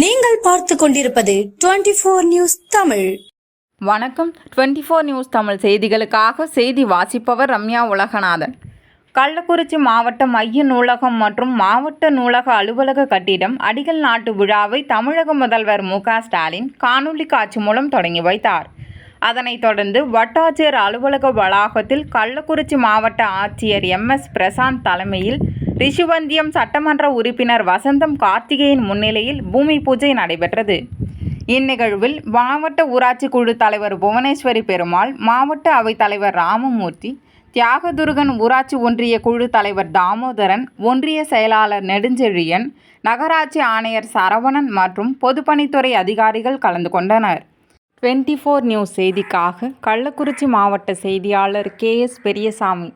நீங்கள் பார்த்து கொண்டிருப்பது டுவெண்டி போர் நியூஸ் தமிழ். வணக்கம். டுவெண்ட்டி ஃபோர் நியூஸ் தமிழ் செய்திகளுக்காக செய்தி வாசிப்பவர் ரம்யா உலகநாதன். கள்ளக்குறிச்சி மாவட்ட மைய நூலகம் மற்றும் மாவட்ட நூலக அலுவலக கட்டிடம் அடிகள் நாட்டு விழாவை தமிழக முதல்வர் மு ஸ்டாலின் காணொலி காட்சி மூலம் தொடங்கி வைத்தார். அதனைத் தொடர்ந்து வட்டாட்சியர் அலுவலக வளாகத்தில் கள்ளக்குறிச்சி மாவட்ட ஆட்சியர் எம் எஸ் பிரசாந்த் தலைமையில் ரிஷுவந்தியம் சட்டமன்ற உறுப்பினர் வசந்தம் கார்த்திகேயன் முன்னிலையில் பூமி பூஜை நடைபெற்றது. இந்நிகழ்வில் மாவட்ட ஊராட்சி குழு தலைவர் புவனேஸ்வரி பெருமாள் மாவட்ட அவைத் தலைவர் ராமமூர்த்தி தியாகதுருகன் ஊராட்சி ஒன்றிய குழு தலைவர் தாமோதரன் ஒன்றிய செயலாளர் நெடுஞ்செழியன் நகராட்சி ஆணையர் சரவணன் மற்றும் பொதுப்பணித்துறை அதிகாரிகள் கலந்து கொண்டனர். டுவெண்ட்டி ஃபோர் நியூஸ் செய்திக்காக கள்ளக்குறிச்சி மாவட்ட செய்தியாளர் கே எஸ் பெரியசாமி.